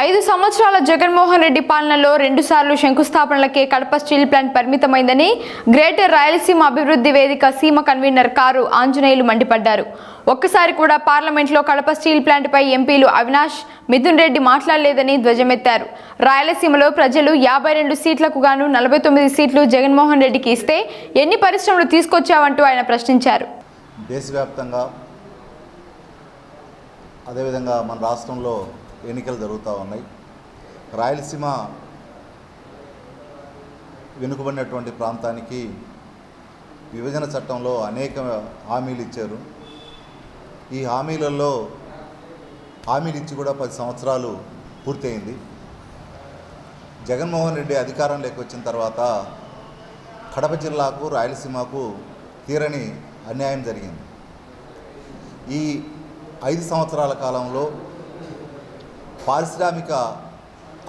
ఐదు సంవత్సరాల జగన్మోహన్ రెడ్డి పాలనలో రెండుసార్లు శంకుస్థాపనలకే కడప స్టీల్ ప్లాంట్ పరిమితమైందని గ్రేటర్ రాయలసీమ అభివృద్ధి వేదిక సీమ కన్వీనర్ కారు ఆంజనేయులు మండిపడ్డారు. ఒక్కసారి కూడా పార్లమెంట్లో కడప స్టీల్ ప్లాంట్పై ఎంపీలు అవినాష్ మిథున్ రెడ్డి మాట్లాడలేదని ధ్వజమెత్తారు. రాయలసీమలో ప్రజలు యాభై రెండు సీట్లకు గాను నలభై తొమ్మిది సీట్లు జగన్మోహన్ రెడ్డికి ఇస్తే ఎన్ని పరిశ్రమలు తీసుకొచ్చావంటూ ఆయన ప్రశ్నించారు. దేశవ్యాప్తంగా అదేవిధంగా మన రాష్ట్రంలో ఎన్నికలు జరుగుతూ ఉన్నాయి. రాయలసీమ వెనుకబడినటువంటి ప్రాంతానికి విభజన చట్టంలో అనేక హామీలు ఇచ్చారు. ఈ హామీలలో హామీలు ఇచ్చి కూడా పది సంవత్సరాలు పూర్తయింది. జగన్మోహన్ రెడ్డి అధికారంలోకి వచ్చిన తర్వాత కడప జిల్లాకు రాయలసీమకు తీరని అన్యాయం జరిగింది. ఈ ఐదు సంవత్సరాల కాలంలో పారిశ్రామిక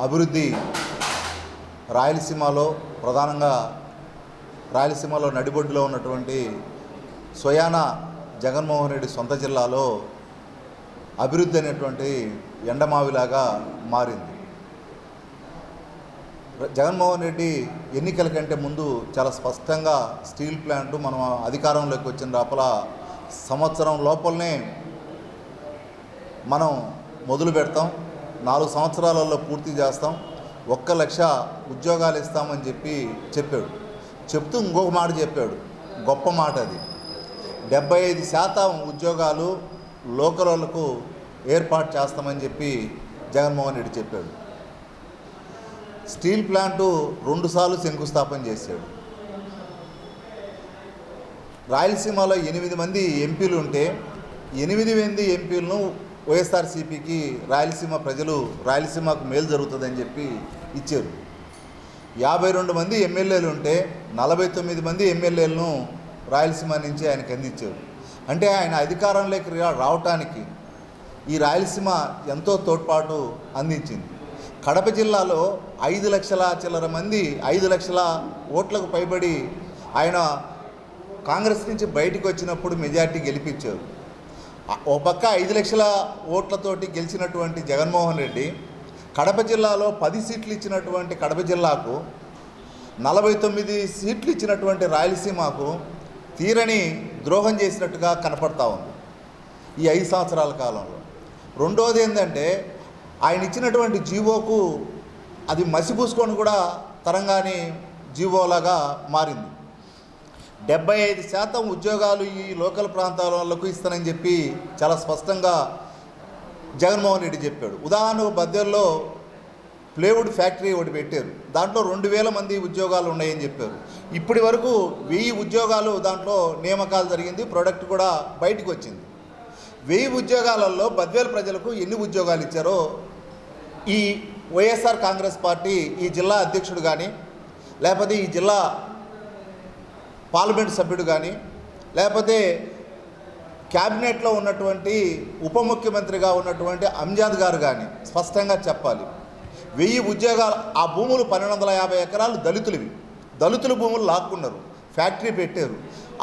అభివృద్ధి రాయలసీమలో ప్రధానంగా రాయలసీమలో నడిబొడ్డులో ఉన్నటువంటి స్వయాన జగన్మోహన్ రెడ్డి సొంత జిల్లాలో అభివృద్ధి అనేటువంటి ఎండమావిలాగా మారింది. జగన్మోహన్ రెడ్డి ఎన్నికల కంటే ముందు చాలా స్పష్టంగా స్టీల్ ప్లాంట్ మనం అధికారంలోకి వచ్చిన లోపల సంవత్సరం లోపలనే మనం మొదలు పెడతాం. నాలుగు సంవత్సరాలలో పూర్తి చేస్తాం. ఒక్క లక్ష ఉద్యోగాలు ఇస్తామని చెప్పి చెప్పాడు. చెప్తూ ఇంకొక మాట చెప్పాడు. గొప్ప మాట అది. డెబ్బై ఐదు శాతం ఉద్యోగాలు లోకల్ వాళ్ళకు ఏర్పాటు చేస్తామని చెప్పి జగన్మోహన్ రెడ్డి చెప్పాడు. స్టీల్ ప్లాంటు రెండుసార్లు శంకుస్థాపన చేశాడు. రాయలసీమలో ఎనిమిది మంది ఎంపీలు ఉంటే ఎనిమిది మంది ఎంపీలను వైఎస్ఆర్సీపీకి రాయలసీమ ప్రజలు రాయలసీమకు మేలు జరుగుతుందని చెప్పి ఇచ్చారు. యాభై రెండు మంది ఎమ్మెల్యేలు ఉంటే నలభై తొమ్మిది మంది ఎమ్మెల్యేలను రాయలసీమ నుంచి ఆయనకు అందించారు. అంటే ఆయన అధికారంలోకి రావటానికి ఈ రాయలసీమ ఎంతో తోడ్పాటు అందించింది. కడప జిల్లాలో ఐదు లక్షల చిల్లర మంది ఐదు లక్షల ఓట్లకు పైబడి ఆయన కాంగ్రెస్ నుంచి బయటకు వచ్చినప్పుడు మెజార్టీ గెలిపించారు. ఓ పక్క ఐదు లక్షల ఓట్లతోటి గెలిచినటువంటి జగన్మోహన్ రెడ్డి కడప జిల్లాలో పది సీట్లు ఇచ్చినటువంటి కడప జిల్లాకు నలభై తొమ్మిది సీట్లు ఇచ్చినటువంటి రాయలసీమకు తీరని ద్రోహం చేసినట్టుగా కనపడతా ఉంది ఈ ఐదు సంవత్సరాల కాలంలో. రెండోది ఏంటంటే ఆయన ఇచ్చినటువంటి జీవోకు అది మసిపూసుకొని కూడా తరంగాని జీవోలాగా మారింది. డెబ్బై ఐదు శాతం ఉద్యోగాలు ఈ లోకల్ ప్రాంతాలకు ఇస్తానని చెప్పి చాలా స్పష్టంగా జగన్మోహన్ రెడ్డి చెప్పాడు. ఉదాహరణకు బద్దెల్లో ప్లేవుడ్ ఫ్యాక్టరీ ఒకటి పెట్టారు. దాంట్లో రెండు వేల మంది ఉద్యోగాలు ఉన్నాయని చెప్పారు. ఇప్పటి వరకు వెయ్యి ఉద్యోగాలు దాంట్లో నియామకాలు జరిగింది ప్రోడక్ట్ కూడా బయటకు వచ్చింది. వెయ్యి ఉద్యోగాలలో బద్వేలు ప్రజలకు ఎన్ని ఉద్యోగాలు ఇచ్చారో ఈ వైఎస్ఆర్ కాంగ్రెస్ పార్టీ ఈ జిల్లా అధ్యక్షుడు కానీ లేకపోతే ఈ జిల్లా పార్లమెంట్ సభ్యుడు కానీ లేకపోతే క్యాబినెట్లో ఉన్నటువంటి ఉప ముఖ్యమంత్రిగా ఉన్నటువంటి అంజాద్ గారు కానీ స్పష్టంగా చెప్పాలి. వెయ్యి ఉద్యోగాలు ఆ భూములు పన్నెండు వందల యాభై ఎకరాలు దళితులవి. దళితుల భూములు లాక్కున్నారు ఫ్యాక్టరీ పెట్టారు.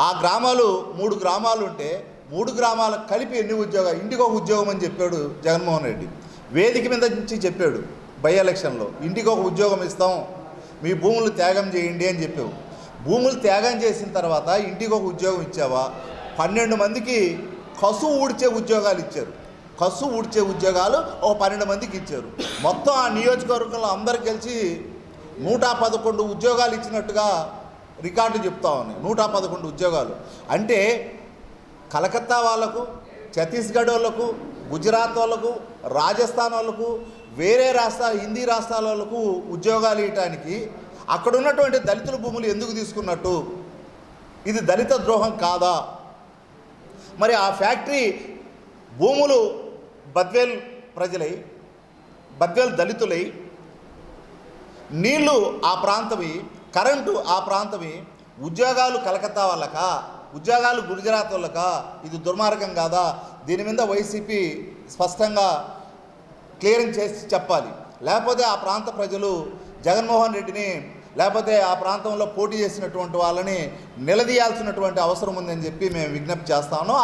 ఆ గ్రామాలు మూడు గ్రామాలు ఉంటే మూడు గ్రామాలకు కలిపి ఎన్ని ఉద్యోగాలు ఇంటికొక ఉద్యోగం అని చెప్పాడు జగన్మోహన్ రెడ్డి. వేదిక మీద నుంచి చెప్పాడు బై ఎలక్షన్లో ఇంటికి ఒక ఉద్యోగం ఇస్తాం మీ భూములు త్యాగం చేయండి అని చెప్పావు. భూములు త్యాగం చేసిన తర్వాత ఇంటికి ఒక ఉద్యోగం ఇచ్చావా? పన్నెండు మందికి కసు ఊడ్చే ఉద్యోగాలు ఇచ్చారు. కసు ఊడ్చే ఉద్యోగాలు ఒక పన్నెండు మందికి ఇచ్చారు. మొత్తం ఆ నియోజకవర్గంలో అందరు కలిసి నూట పదకొండు ఉద్యోగాలు ఇచ్చినట్టుగా రికార్డు చెప్తా ఉన్నాయి. నూట పదకొండు ఉద్యోగాలు. అంటే కలకత్తా వాళ్ళకు ఛత్తీస్గఢ్ వాళ్ళకు గుజరాత్ వాళ్ళకు రాజస్థాన్ వాళ్ళకు వేరే రాష్ట్ర హిందీ రాష్ట్రాల వాళ్ళకు ఉద్యోగాలు ఇవ్వటానికి అక్కడ ఉన్నటువంటి దళితుల భూములు ఎందుకు తీసుకున్నట్టు? ఇది దళిత ద్రోహం కాదా? మరి ఆ ఫ్యాక్టరీ భూములు బద్వేల్ ప్రజలై బద్వేల్ దళితులై నీళ్ళు ఆ ప్రాంతమి కరెంటు ఆ ప్రాంతమే ఉద్యోగాలు కలకత్తా వాళ్ళక? ఉద్యోగాలు గుజరాత్ వాళ్ళక? ఇది దుర్మార్గం కాదా? దీని మీద వైసీపీ స్పష్టంగా క్లియరింగ్ చేసి చెప్పాలి. లేకపోతే ఆ ప్రాంత ప్రజలు జగన్మోహన్ రెడ్డిని లేకపోతే ఆ ప్రాంతంలో పోటీ చేసినటువంటి వాళ్ళని నిలదీయాల్సినటువంటి అవసరం ఉందని చెప్పి మేము విజ్ఞప్తి చేస్తాను